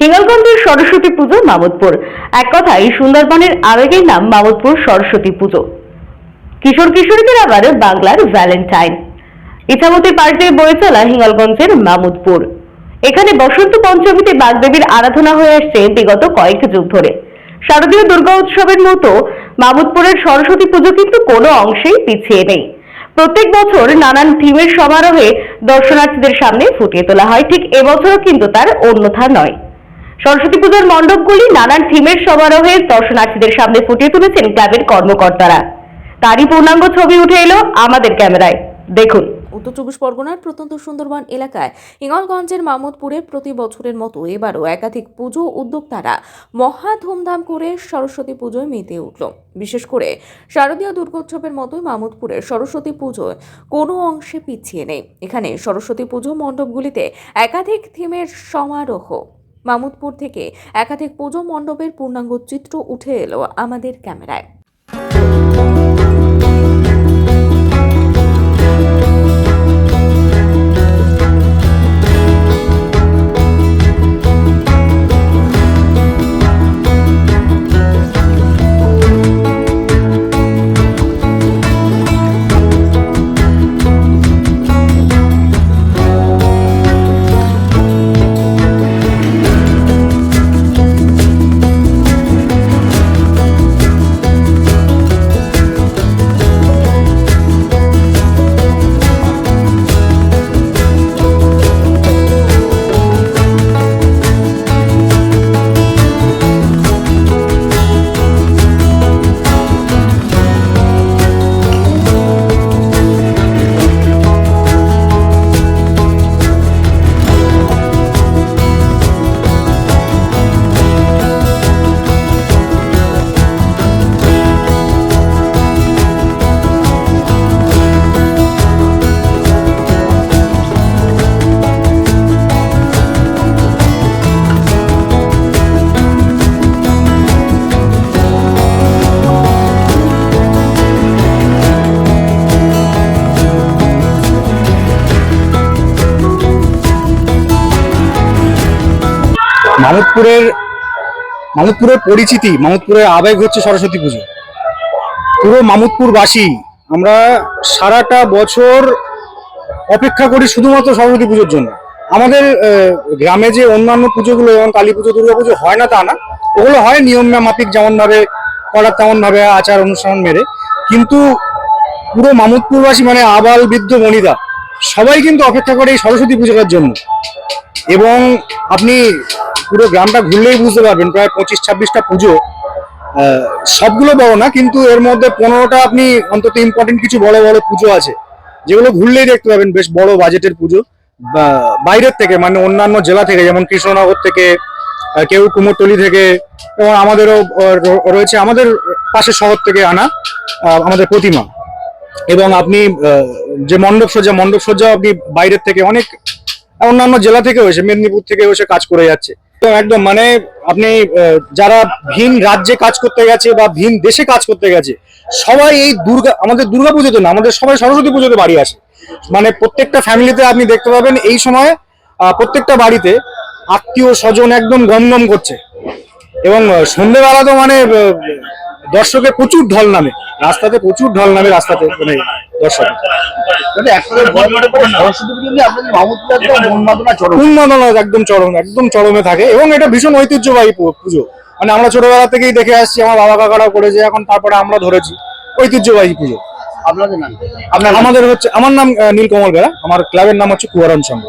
হিঙ্গলগঞ্জের সরস্বতী পুজো, মামদপুর। এক কথায়, সুন্দরবনের আবেগের নাম মামদপুর সরস্বতী পুজো। কিশোর কিশোরীদের আবার বাংলার ভ্যালেন্টাইন। ইছামতি পাল্টে বয়ে চলা হিঙ্গলগঞ্জের মামুদপুর। এখানে বসন্ত পঞ্চমীতে বাগদেবীর আরাধনা হয়ে আসছে বিগত কয়েক যুগ ধরে। শারদীয় দুর্গা উৎসবের মতো মামুদপুরের সরস্বতী পুজো কিন্তু কোনো অংশেই পিছিয়ে নেই। প্রত্যেক বছর নানান থিমের সমারোহে দর্শনার্থীদের সামনে ফুটিয়ে তোলা হয়। ঠিক এবছরও কিন্তু তার অন্যথা নয়। সরস্বতী পুজোর মণ্ডপগুলি নানান থিমের সমারোহে দর্শনার্থীদের সামনে ফুটিয়ে তুলেছেন ক্লাবের কর্মকর্তারা। তারই পূর্ণাঙ্গ ছবি উঠে এলো আমাদের ক্যামেরায়। দেখুন। উত্তর চব্বিশ পরগনার প্রত্যন্ত সুন্দরবন এলাকায় হিঙ্গলগঞ্জের মামুদপুরে প্রতি বছরের মতো এবারও একাধিক পুজো উদ্যোক্তারা মহা ধুমধাম করে সরস্বতী পুজোয় মেতে উঠল। বিশেষ করে শারদীয় দুর্গোৎসবের মতোই মামুদপুরের সরস্বতী পুজোয় কোনো অংশে পিছিয়ে নেই। এখানে সরস্বতী পুজো মণ্ডপগুলিতে একাধিক থিমের সমারোহ মামুদপুর থেকে একাধিক পুজো মণ্ডপের পূর্ণাঙ্গ চিত্র উঠে এলো আমাদের ক্যামেরায়। মামুদপুরের মামুদপুরের পরিচিতি মামুদপুরের আবেগ হচ্ছে সরস্বতী পুজো। পুরো মামুদপুরবাসী আমরা সারাটা বছর অপেক্ষা করি শুধুমাত্র সরস্বতী পুজোর জন্য। আমাদের গ্রামে যে অন্যান্য পুজোগুলো, যেমন কালী পুজো দুর্গা পুজো হয় না তা না। ওগুলো হয় নিয়ম মাফিক যেমনভাবে, করার তেমন ভাবে আচার অনুষ্ঠান মেরে। কিন্তু পুরো মামুদপুরবাসী মানে আবাল, বৃদ্ধ, বনিতা, সবাই কিন্তু অপেক্ষা করে এই সরস্বতী পুজোটার জন্য। এবং আপনি পুরো গ্রামটা ঘুরলেই বুঝতে পারবেন, প্রায় পঁচিশ, ছাব্বিশটা পুজো। সবগুলো বড় না, কিন্তু এর মধ্যে পনেরোটা আপনি অন্তত ইম্পর্টেন্ট কিছু বড় বড় পুজো আছে। যেগুলো ঘুরলেই দেখতে পাবেন, বেশ বড় বাজেটের পুজো। বাইরের থেকে মানে অন্যান্য জেলা থেকে, যেমন কৃষ্ণনগর থেকে কেউ কুমোরটলি থেকে, এবং আমাদেরও রয়েছে, আমাদের পাশের শহর থেকে আনা আমাদের প্রতিমা। এবং আপনি যে মণ্ডপ সজ্জা মণ্ডপ সজ্জা আপনি বাইরের থেকে অনেক, অন্যান্য জেলা থেকে এসে, মেদিনীপুর থেকে এসে কাজ করে যাচ্ছে। একদম মানে আপনি যারা ভিন রাজ্যে কাজ করতে গেছে বা ভিন দেশে কাজ করতে গেছে সবাই এই দুর্গা আমাদের দুর্গা পুজোতে না আমাদের সবাই সরস্বতী পুজোতে বাড়ি আসে। মানে প্রত্যেকটা ফ্যামিলিতে আপনি দেখতে পাবেন এই সময় প্রত্যেকটা বাড়িতে আত্মীয় স্বজন একদম গমগম করছে। এবং আহ, সন্ধেবেলা তো মানে আহ, দর্শকের প্রচুর ঢল নামে। রাস্তাতে প্রচুর ঢল নামে রাস্তাতে মানে দর্শক। উন্মাদনা একদম চরম একদম চরমে থাকে। এবং এটা ভীষণ ঐতিহ্যবাহী পুজো। মানে আমরা ছোটবেলা থেকেই দেখে আসছি আমার বাবা কাকারাও করেছে এখন তারপরে আমরা ধরেছি। ঐতিহ্যবাহী পুজো। আপনাদের নাম? আমাদের হচ্ছে আমার নাম নীলকমল বেড়া আমার ক্লাবের নাম হচ্ছে কুয়ারণ সংঘ